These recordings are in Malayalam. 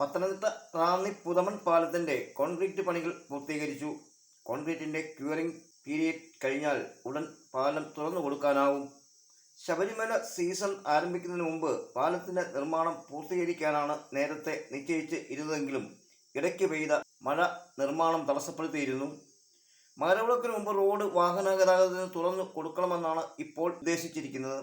പത്തനംതിട്ട റാന്നി പുതമൺ പാലത്തിന്റെ കോൺക്രീറ്റ് പണികൾ പൂർത്തീകരിച്ചു. കോൺക്രീറ്റിന്റെ ക്യൂറിംഗ് പീരിയഡ് കഴിഞ്ഞാൽ ഉടൻ പാലം തുറന്നു കൊടുക്കാനാവും. ശബരിമല സീസൺ ആരംഭിക്കുന്നതിന് മുമ്പ് പാലത്തിന്റെ നിർമ്മാണം പൂർത്തീകരിക്കാനാണ് നേരത്തെ നിശ്ചയിച്ച് ഇരുന്നതെങ്കിലും ഇടയ്ക്ക് പെയ്ത മഴ നിർമ്മാണം തടസ്സപ്പെടുത്തിയിരുന്നു. മകരവിളക്കിന് മുമ്പ് റോഡ് വാഹന ഗതാഗതത്തിന് തുറന്നു കൊടുക്കണമെന്നാണ് ഇപ്പോൾ ഉദ്ദേശിച്ചിരിക്കുന്നത്.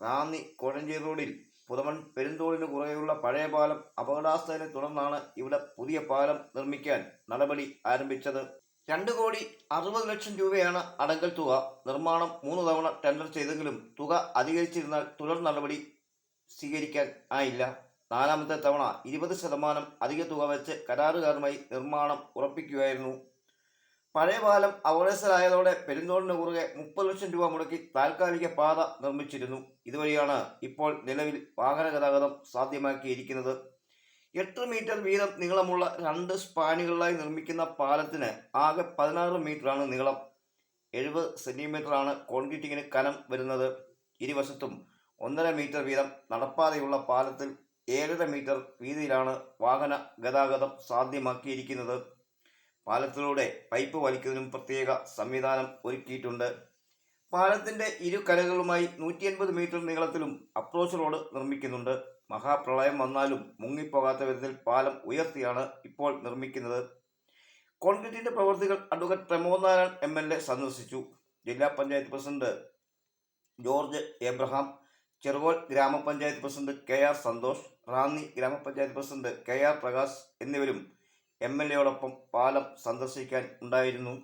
റാന്നി കോഴഞ്ചേരി റോഡിൽ പുതമൺ പെരുന്തോളിന് കുറുകെയുള്ള പഴയ പാലം അപകടാവസ്ഥയെ തുടർന്നാണ് ഇവിടെ പുതിയ പാലം നിർമ്മിക്കാൻ നടപടി ആരംഭിച്ചത്. രണ്ട് കോടി അറുപത് ലക്ഷം രൂപയാണ് അടങ്കൽ തുക. നിർമ്മാണം മൂന്ന് തവണ ടെൻഡർ ചെയ്തെങ്കിലും തുക അധികരിച്ചിരുന്നാൽ തുടർ നടപടി സ്വീകരിക്കാൻ ആയില്ല. നാലാമത്തെ തവണ ഇരുപത് ശതമാനം അധിക തുക വെച്ച് കരാറുകാരുമായി നിർമ്മാണം ഉറപ്പിക്കുകയായിരുന്നു പഴയ പാലം അപകടസ്ഥരായതോടെ പെരുന്തോളിന് കുറുകെ മുപ്പത് ലക്ഷം രൂപ മുടക്കി താൽക്കാലിക പാത നിർമ്മിച്ചിരുന്നു. ഇതുവഴിയാണ് ഇപ്പോൾ നിലവിൽ വാഹന ഗതാഗതം സാധ്യമാക്കിയിരിക്കുന്നത്. എട്ട് മീറ്റർ വീതം നീളമുള്ള രണ്ട് സ്പാനുകളിലായി നിർമ്മിക്കുന്ന പാലത്തിന് ആകെ പതിനാറ് മീറ്ററാണ് നീളം. എഴുപത് സെന്റിമീറ്ററാണ് കോൺക്രീറ്റിങ്ങിന് കനം വരുന്നത്. ഇരുവശത്തും ഒന്നര മീറ്റർ വീതം നടപ്പാതയുള്ള പാലത്തിൽ ഏഴര മീറ്റർ വീതിയിലാണ് വാഹന ഗതാഗതം സാധ്യമാക്കിയിരിക്കുന്നത്. പാലത്തിലൂടെ പൈപ്പ് വലിക്കുന്നതിനും പ്രത്യേക സംവിധാനം ഒരുക്കിയിട്ടുണ്ട്. പാലത്തിന്റെ ഇരു കരകളുമായി നൂറ്റി എൺപത് മീറ്റർ നീളത്തിലും അപ്രോച്ച് റോഡ് നിർമ്മിക്കുന്നുണ്ട്. മഹാപ്രളയം വന്നാലും മുങ്ങിപ്പോകാത്ത വിധത്തിൽ പാലം ഉയർത്തിയാണ് ഇപ്പോൾ നിർമ്മിക്കുന്നത്. കോൺക്രീറ്റിന്റെ പ്രവൃത്തികൾ advocate Pramod M L A സന്ദർശിച്ചു. ജില്ലാ panchayat president George Abraham Cherukol ഗ്രാമപഞ്ചായത്ത് president K R Santhosh Ranni ഗ്രാമപഞ്ചായത്ത് പ്രസിഡന്റ് കെ ആർ പ്രകാശ് എന്നിവരും എം എൽ എയോടൊപ്പം പാലം സന്ദർശിക്കാൻ ഉണ്ടായിരുന്നു.